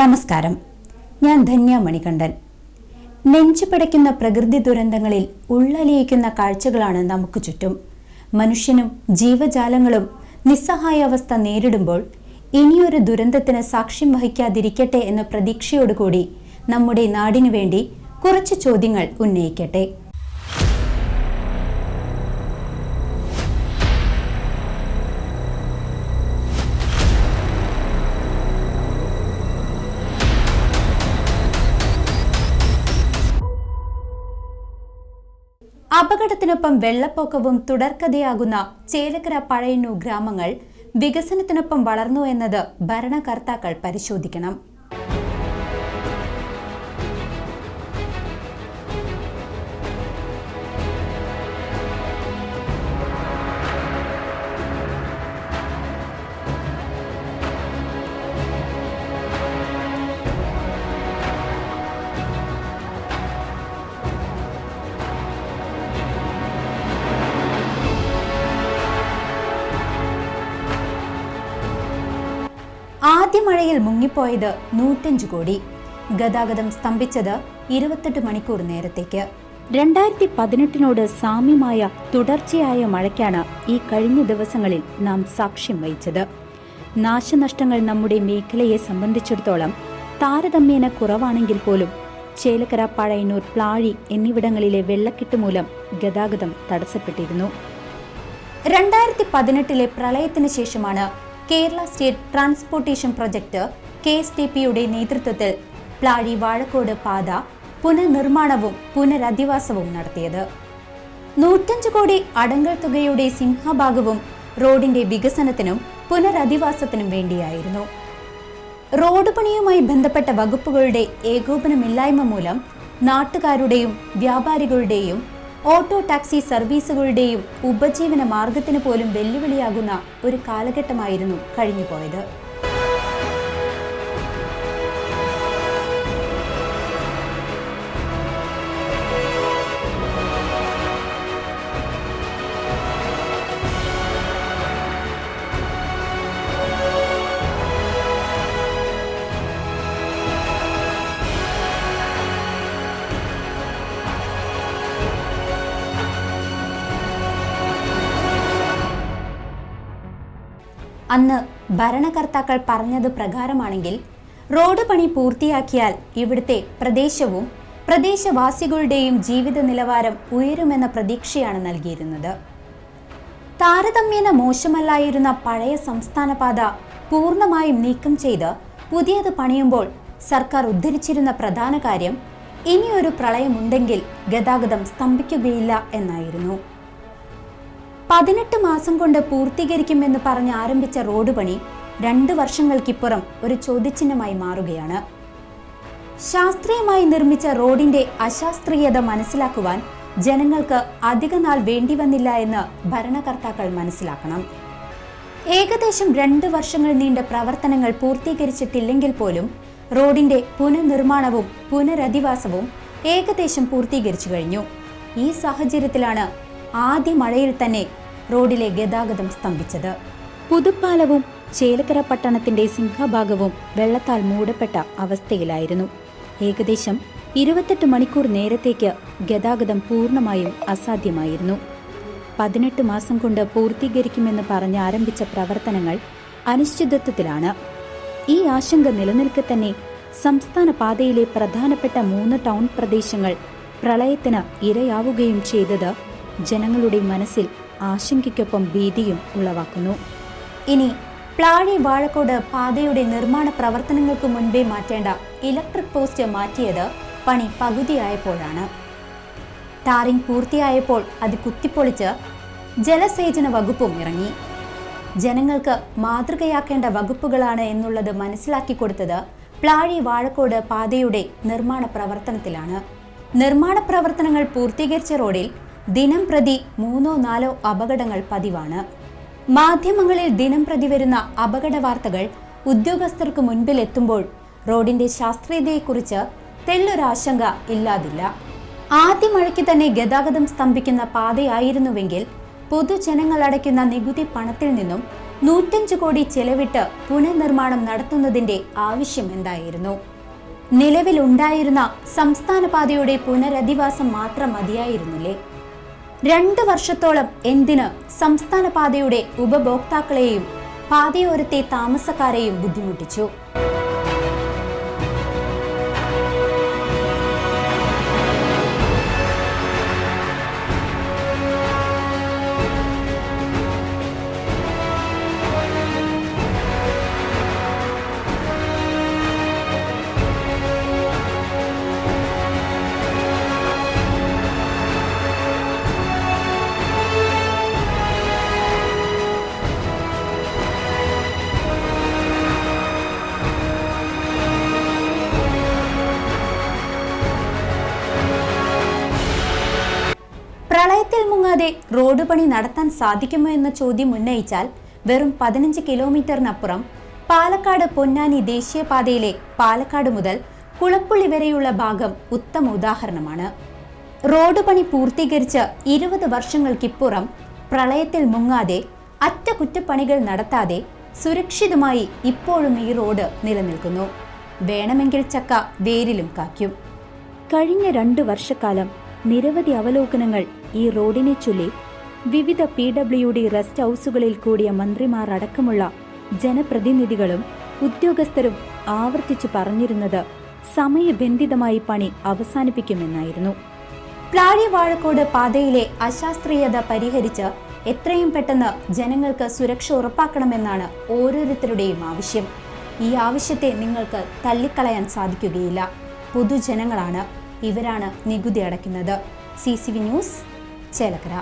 നമസ്കാരം. ഞാൻ ധന്യ മണികണ്ഠൻ. നെഞ്ചു പിടയ്ക്കുന്ന പ്രകൃതി ദുരന്തങ്ങളിൽ ഉള്ളലിയിക്കുന്ന കാഴ്ചകളാണ് നമുക്ക് ചുറ്റും. മനുഷ്യനും ജീവജാലങ്ങളും നിസ്സഹായാവസ്ഥ നേരിടുമ്പോൾ ഇനിയൊരു ദുരന്തത്തിന് സാക്ഷ്യം വഹിക്കാതിരിക്കട്ടെ എന്ന പ്രതീക്ഷയോടുകൂടി നമ്മുടെ നാടിനു വേണ്ടി കുറച്ച് ചോദ്യങ്ങൾ ഉന്നയിക്കട്ടെ. അപകടത്തിനൊപ്പം വെള്ളപ്പൊക്കവും തുടർക്കഥയാകുന്ന ചേലക്കര പഴയന്നൂർ ഗ്രാമങ്ങൾ വികസനത്തിനൊപ്പം വളർന്നു എന്നത് ഭരണകർത്താക്കൾ പരിശോധിക്കണം. ആദ്യ മഴയിൽ മുങ്ങിപ്പോയത് നൂറ്റഞ്ച് കോടി. ഗതാഗതം സ്തംഭിച്ചത് ഇരുപത്തെട്ട് മണിക്കൂർ നേരത്തേക്ക്. രണ്ടായിരത്തി പതിനെട്ടിനോട് സാമ്യമായ തുടർച്ചയായ മഴയ്ക്കാണ് ഈ കഴിഞ്ഞ ദിവസങ്ങളിൽ നാം സാക്ഷ്യം വഹിച്ചത്. നാശനഷ്ടങ്ങൾ നമ്മുടെ മേഖലയെ സംബന്ധിച്ചിടത്തോളം താരതമ്യേന കുറവാണെങ്കിൽ പോലും ചേലക്കര പഴയന്നൂർ പ്ലാഴി എന്നിവിടങ്ങളിലെ വെള്ളക്കെട്ട് മൂലം ഗതാഗതം തടസ്സപ്പെട്ടിരുന്നു. രണ്ടായിരത്തി പതിനെട്ടിലെ പ്രളയത്തിന് ശേഷമാണ് Kerala state transportation project K S T പിയുടെ നേതൃത്വത്തിൽ പ്ലാഴി വാഴക്കോട് പാത പുനർനിർമ്മാണവും പുനരധിവാസവും നടത്തിയത്. നൂറ്റഞ്ച് കോടി അടങ്കൽ തുകയുടെ സിംഹഭാഗവും റോഡിന്റെ വികസനത്തിനും പുനരധിവാസത്തിനും വേണ്ടിയായിരുന്നു. റോഡ് പണിയുമായി ബന്ധപ്പെട്ട വകുപ്പുകളുടെ ഏകോപനമില്ലായ്മ മൂലം നാട്ടുകാരുടെയും വ്യാപാരികളുടെയും ഓട്ടോ ടാക്സി സർവീസുകളുടെയും ഉപജീവന മാർഗത്തിന് പോലും വെല്ലുവിളിയാകുന്ന ഒരു കാലഘട്ടമായിരുന്നു കഴിഞ്ഞുപോയത്. അന്ന് ഭരണകർത്താക്കൾ പറഞ്ഞത് പ്രകാരമാണെങ്കിൽ റോഡ് പണി പൂർത്തിയാക്കിയാൽ ഇവിടുത്തെ പ്രദേശവും പ്രദേശവാസികളുടെയും ജീവിത നിലവാരം ഉയരുമെന്ന പ്രതീക്ഷയാണ് നൽകിയിരുന്നത്. താരതമ്യേന മോശമല്ലായിരുന്ന പഴയ സംസ്ഥാന പാത പൂർണമായും നീക്കം ചെയ്ത് പുതിയത് പണിയുമ്പോൾ സർക്കാർ ഉദ്ധരിച്ചിരുന്ന പ്രധാന കാര്യം ഇനിയൊരു പ്രളയമുണ്ടെങ്കിൽ ഗതാഗതം സ്തംഭിക്കുകയില്ല എന്നായിരുന്നു. പതിനെട്ട് മാസം കൊണ്ട് പൂർത്തീകരിക്കുമെന്ന് പറഞ്ഞ് ആരംഭിച്ച റോഡ് പണി രണ്ട് വർഷങ്ങൾക്കിപ്പുറം ഒരു ചോദ്യചിഹ്നമായി മാറുകയാണ്. ശാസ്ത്രീയമായി നിർമ്മിച്ച റോഡിന്റെ അശാസ്ത്രീയത മനസ്സിലാക്കുവാൻ ജനങ്ങൾക്ക് അധിക നാൾ വേണ്ടി വന്നില്ല എന്ന് ഭരണകർത്താക്കൾ മനസ്സിലാക്കണം. ഏകദേശം രണ്ട് വർഷങ്ങൾ നീണ്ട പ്രവർത്തനങ്ങൾ പൂർത്തീകരിച്ചിട്ടില്ലെങ്കിൽ പോലും റോഡിന്റെ പുനർനിർമ്മാണവും പുനരധിവാസവും ഏകദേശം പൂർത്തീകരിച്ചു കഴിഞ്ഞു. ഈ സാഹചര്യത്തിലാണ് ആദ്യ മഴയിൽ തന്നെ റോഡിലെ ഗതാഗതം സ്തംഭിച്ചത്. പുതുപ്പാലവും ചേലക്കര പട്ടണത്തിന്റെ സിംഹഭാഗവും വെള്ളത്താൽ മൂടപ്പെട്ട അവസ്ഥയിലായിരുന്നു. ഏകദേശം ഇരുപത്തെട്ട് മണിക്കൂർ നേരത്തേക്ക് ഗതാഗതം പൂർണമായും അസാധ്യമായിരുന്നു. പതിനെട്ട് മാസം കൊണ്ട് പൂർത്തീകരിക്കുമെന്ന് പറഞ്ഞ് ആരംഭിച്ച പ്രവർത്തനങ്ങൾ അനിശ്ചിതത്വത്തിലാണ്. ഈ ആശങ്ക നിലനിൽക്കെ തന്നെ സംസ്ഥാന പാതയിലെ പ്രധാനപ്പെട്ട മൂന്ന് ടൗൺ പ്രദേശങ്ങൾ പ്രളയത്തിന് ഇരയാവുകയും ചെയ്തത് ജനങ്ങളുടെ മനസ്സിൽ ആശങ്കയ്ക്കൊപ്പം ഭീതിയും ഉളവാക്കുന്നു. ഇനി പ്ലാഴി വാഴക്കോട് പാതയുടെ നിർമ്മാണ പ്രവർത്തനങ്ങൾക്ക് മുൻപേ മാറ്റേണ്ട ഇലക്ട്രിക് പോസ്റ്റ് മാറ്റിയത് പണി പകുതിയായപ്പോഴാണ്. ടാറിംഗ് പൂർത്തിയായപ്പോൾ അത് കുത്തിപ്പൊളിച്ച് ജലസേചന വകുപ്പും ഇറങ്ങി. ജനങ്ങൾക്ക് മാതൃകയാക്കേണ്ട വകുപ്പുകളാണ് എന്നുള്ളത് മനസ്സിലാക്കി കൊടുത്തത് പ്ലാഴി വാഴക്കോട് പാതയുടെ നിർമ്മാണ പ്രവർത്തനത്തിലാണ്. നിർമ്മാണ പ്രവർത്തനങ്ങൾ പൂർത്തീകരിച്ച റോഡിൽ ദിനം പ്രതി മൂന്നോ നാലോ അപകടങ്ങൾ പതിവാണ്. മാധ്യമങ്ങളിൽ ദിനം പ്രതി വരുന്ന അപകട വാർത്തകൾ ഉദ്യോഗസ്ഥർക്ക് മുൻപിൽ എത്തുമ്പോൾ റോഡിന്റെ ശാസ്ത്രീയതയെക്കുറിച്ച് തെല്ലൊരാശങ്ക ഇല്ലാതില്ല. ആദ്യ മഴയ്ക്ക് തന്നെ ഗതാഗതം സ്തംഭിക്കുന്ന പാതയായിരുന്നുവെങ്കിൽ പൊതുജനങ്ങൾ അടയ്ക്കുന്ന നികുതി പണത്തിൽ നിന്നും നൂറ്റഞ്ച് കോടി ചെലവിട്ട് പുനർനിർമ്മാണം നടത്തുന്നതിന്റെ ആവശ്യം എന്തായിരുന്നു? നിലവിലുണ്ടായിരുന്ന സംസ്ഥാന പാതയുടെ പുനരധിവാസം മാത്രം മതിയായിരുന്നില്ലേ? രണ്ട് വർഷത്തോളം എന്തിന് സംസ്ഥാന പാതയുടെ ഉപഭോക്താക്കളെയും പാതയോരത്തെ താമസക്കാരെയും ബുദ്ധിമുട്ടിച്ചു. റോഡ് പണി നടത്താൻ സാധിക്കുമോ എന്ന ചോദ്യം ഉന്നയിച്ചാൽ വെറും പതിനഞ്ച് കിലോമീറ്ററിനപ്പുറം പാലക്കാട് പൊന്നാനി ദേശീയപാതയിലെ പാലക്കാട് മുതൽ കുളപ്പുള്ളി വരെയുള്ള ഭാഗം ഉത്തമ ഉദാഹരണമാണ്. റോഡ് പണി പൂർത്തീകരിച്ച് ഇരുപത് വർഷങ്ങൾക്കിപ്പുറം പ്രളയത്തിൽ മുങ്ങാതെ അറ്റകുറ്റപ്പണികൾ നടത്താതെ സുരക്ഷിതമായി ഇപ്പോഴും ഈ റോഡ് നിലനിൽക്കുന്നു. വേണമെങ്കിൽ ചക്ക വേരിലും കാക്കും കഴിഞ്ഞ രണ്ട് വർഷക്കാലം നിരവധി അവലോകനങ്ങൾ ഈ റോഡിനെ ചൊല്ലി. വിവിധ പി ഡബ്ല്യു ഡി റെസ്റ്റ് ഹൗസുകളിൽ കൂടിയ മന്ത്രിമാർ അടക്കമുള്ള ജനപ്രതിനിധികളും ഉദ്യോഗസ്ഥരും ആവർത്തിച്ചു പറഞ്ഞിരുന്നത് സമയബന്ധിതമായി പണി അവസാനിപ്പിക്കുമെന്നായിരുന്നു. പ്ലാഴി വാഴക്കോട് പാതയിലെ അശാസ്ത്രീയത പരിഹരിച്ച് എത്രയും പെട്ടെന്ന് ജനങ്ങൾക്ക് സുരക്ഷ ഉറപ്പാക്കണമെന്നാണ് ഓരോരുത്തരുടെയും ആവശ്യം. ഈ ആവശ്യത്തെ നിങ്ങൾക്ക് തള്ളിക്കളയാൻ സാധിക്കുകയില്ല. പൊതുജനങ്ങളാണ് ഇവരാണ് നികുതി അടയ്ക്കുന്നത്. C C V news Chelakkara.